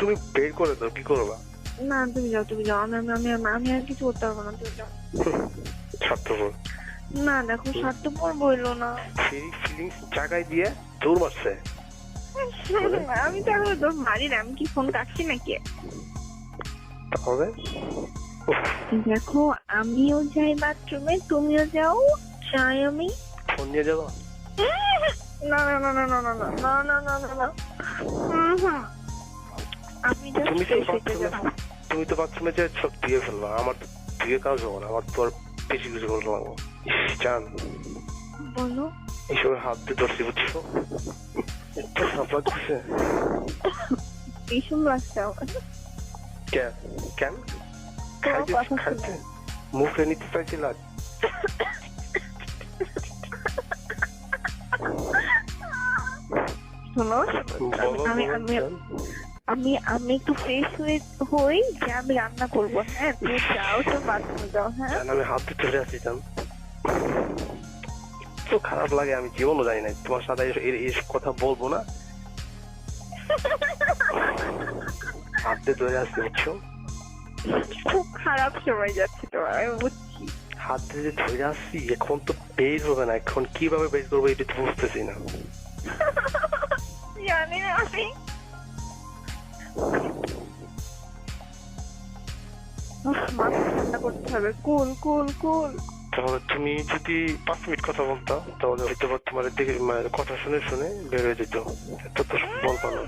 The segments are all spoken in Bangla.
তুমি বের করে দাও কি করবা না তুমি যাও তুমি যাও আমি আমি আমি আমি আর কিছু করতে পারব না তুমি যাও স্বার্থপর না দেখো স্বার্থপর বলল না ফিলিংস ফিলিংস জায়গায় দিয়ে দৌড় মারছে আমি তো এখন তোর মারি না আমি কি ফোন কাটছি নাকি তাহলে উফ, দেখো আমিও যাই বাথরুমে তুমিও যাও চাই আমি ফোন নিয়ে যাব না না না না না না না না না না না আমি তুমি তো বাথরুমে তুমি তো বাথরুমে যে সব দিয়ে ফেলল আমার তো দিয়ে কাজ হবে না আমার তো আর বেশি কিছু করে লাগবো জান। বলো। এইসব হাত দিয়ে ধরছি বুঝছ? একটা সাপ লাগতেছে। ভীষণ লাগছে আমার। কেন? কেন খাইতে। মুখে নিতে চাইছিলাম শোনো আমি আমি। আমি আমি একটু ফ্রেশ হয়ে হই যে আমি রান্না করব হ্যাঁ? তুমি যাও তো বাথরুমে যাও হ্যাঁ? আমি হাত চলে আসি তো খারাপ লাগে আমি জীবনও জানি না তোমার সাথে এস- এ- কথা বলব না। হাত ধরে আসছি বুঝছ? খুব খারাপ সময় যাচ্ছে তোমার আমি বুঝছি। হাত যে ধরে আসছি এখন তো বের হবে না এখন কীভাবে বের করব এটা তো বুঝতেছি না। জানি না আমি মাথা ঠান্ডা করতে হবে। কুল কুল কুল। তাহলে তুমি যদি পাঁচ মিনিট কথা বলতা তাহলে হয়তো তোমার মানে কথা শুনে শুনে বের হয়ে যেত। এত তো বলব না।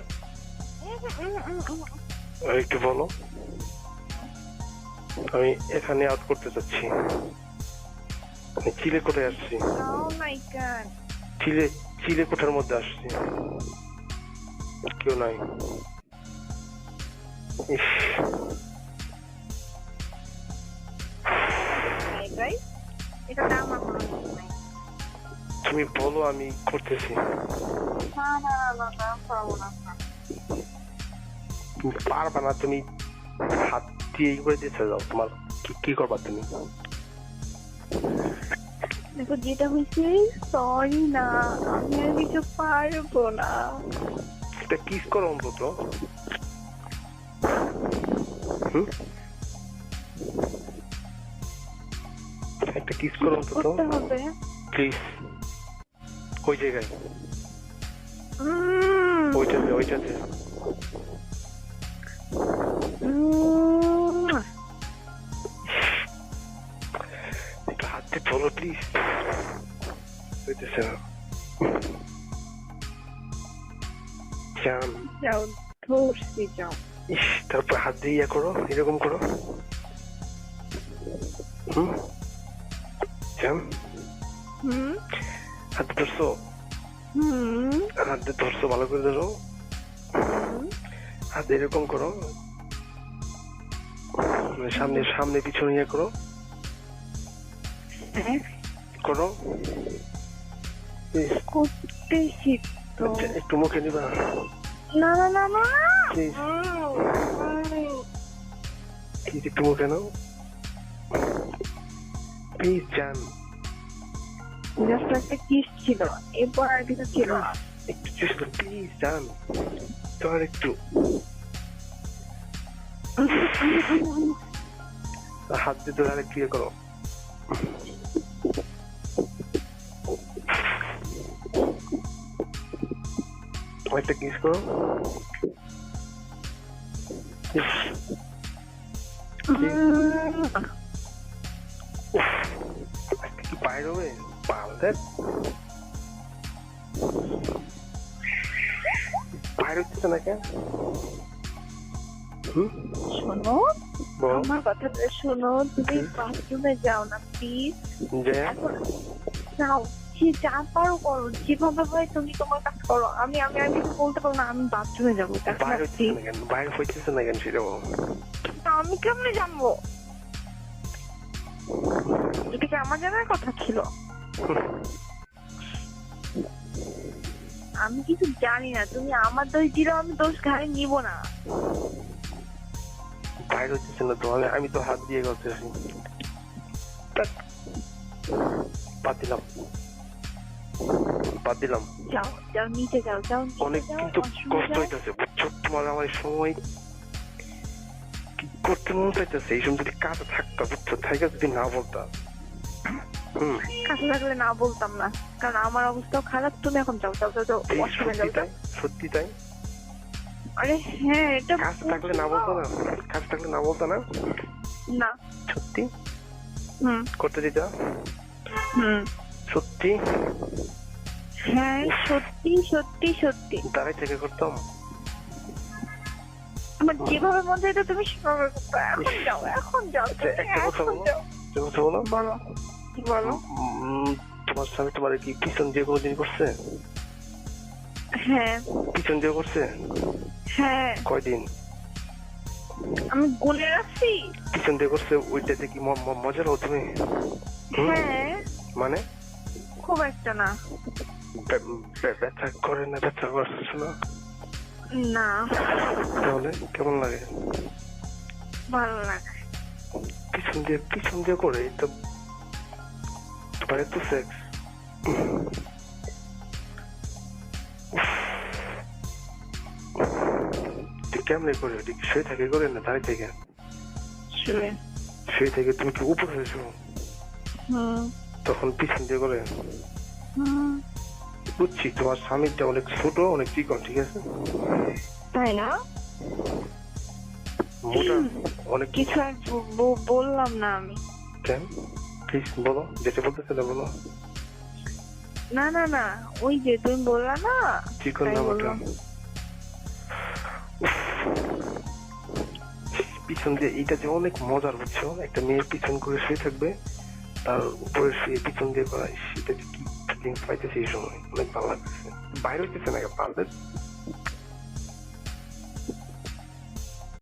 একটু বলো। আমি এখানে আউট করতে চাচ্ছি আমি চিলে কোথায় আসছি? Oh. চিলে চিলে কোঠার মধ্যে আসছি। কেউ নাই। ইস। Right? এটা তো আমার নাই। তুমি বলো আমি করতেছি না, না, না, না, পারব না। পারবা না তুমি হাত দিয়ে করে দিতে যাও তোমার কি কি করবা তুমি দেখো যেটা হয়েছে সরি না আমি আর কিছু পারব না একটা কিস করো অন্তত হুম? একটা কিস করো অন্তত প্লিজ ওই জায়গায় ওইটাতে ওইটাতে একটু হাত ধরো প্লিজ হইতেছে না জান যাও ধরছি যাও ইস তারপর হাত দিয়ে ইয়া করো এরকম করো হুম জান হুম হাত ধরছো হুম হাত ধরছো ভালো করে ধরো। হাত এরকম করো মানে সামনে সামনে পিছনে ইয়ে করো করো ইস, করতেছি তো একটু মুখে নিবা না না না না একটু মুখে নাও প্লিজ জান জাস্ট একটা কিস ছিল এরপর আর কিছু ছিল না একটু চেষ্টা প্লিজ জান তো আর একটু হাত দিয়ে ধরে আরেকটু ইয়ে করো একটা কিস করো ইস, কি পাল হচ্ছে না কেন? শোনো আমার কথাটা শোনো তুমি বাথরুমে যাও না প্লিজ যাও যে যা পারো করো যেভাবে হয় তুমি তোমার কাজ করো। আমি আমি আর কিছু বলতে পারব না আমি বাথরুমে যাব বাইর হচ্ছে। না কেন? বাইর হইতেছে না কেন সেটা আমি কেমনে জানব? এটা কি আমার জানার কথা ছিল। আমি কিছু জানি না তুমি আমার দোষ দিলেও আমি দোষ ঘাড়ে নিব না। বাইর হচ্ছে না তো আমি আমি তো হাত দিয়ে করতেছি ধ্যাৎ। বাদ দিলাম। যাও যাও নিচে যাও যাও অনেক কিন্তু কষ্ট। হইতেছে বুঝছ? তোমার আমার সময় করতে মন চাইতেছে এই সময় যদি কাজে থাকতা বুঝছ থাইকা যদি না বলতা হুম কাছে থাকলে না বলতাম না। কারণ আমার অবস্থাও খারাপ তুমি এখন যাও যাও যাও সত্যি যাও। সত্যি তাই? আরে হ্যাঁ এটা কাজ থাকলে না বলতো না? কাজ থাকলে না বলতো না? না। সত্যি? হুম। করতে দিতা? হুম। সত্যি? হ্যাঁ সত্যি সত্যি সত্যি। দাঁড়াই থেকে করতাম। আমার যেভাবে মন চাইতো তুমি সেভাবে করতে এখন যাও এখন যাও আচ্ছা, একটা কথা এখন বলো। যাও। কথা বলো। বলো। বলো? তোমার স্বামী তোমার কি পিছন দিয়ে কোনোদিন করছে? হ্যাঁ। পিছন দিয়ে করছে? হ্যাঁ। কয়দিন? আমি গুনে রাখছি। পিছন দিয়ে করছে ওইটাতে কি মজা পাও তুমি? হ্যাঁ। মানে? খুব একটা না। ব্যথা করে না ব্যথা করছে না না। তাহলে কেমন লাগে? ভালো লাগে। পিছন দিয়ে পিছন দিয়ে করে তো তোমার এত সেক্স তুই কেমনে করে শুয়ে থাকে করে না দাঁড়িয়ে থেকে শুয়ে শুয়ে থেকে তুমি কি উপর তখন পিছন দিয়ে করে বুঝছি তোমার স্বামীটা অনেক ছোট অনেক চিকন ঠিক আছে তাই না মোটা অনেক কিছু বললাম না আমি কেন প্লিজ বলো যেটা বলতে চাইলে বলো। না না না ওই যে তুমি বললা না চিকন না মোটা পিছন দিয়ে এইটা যে অনেক মজার বুঝছ? একটা মেয়ে পিছন করে শুয়ে থাকবে তার উপরে শুয়ে পিছন দিয়ে করা সেটা কি ফিলিংস পাইতেছে এই সময়। অনেক ভালো লাগতেছে। বাইরে হইতেছে না পারলে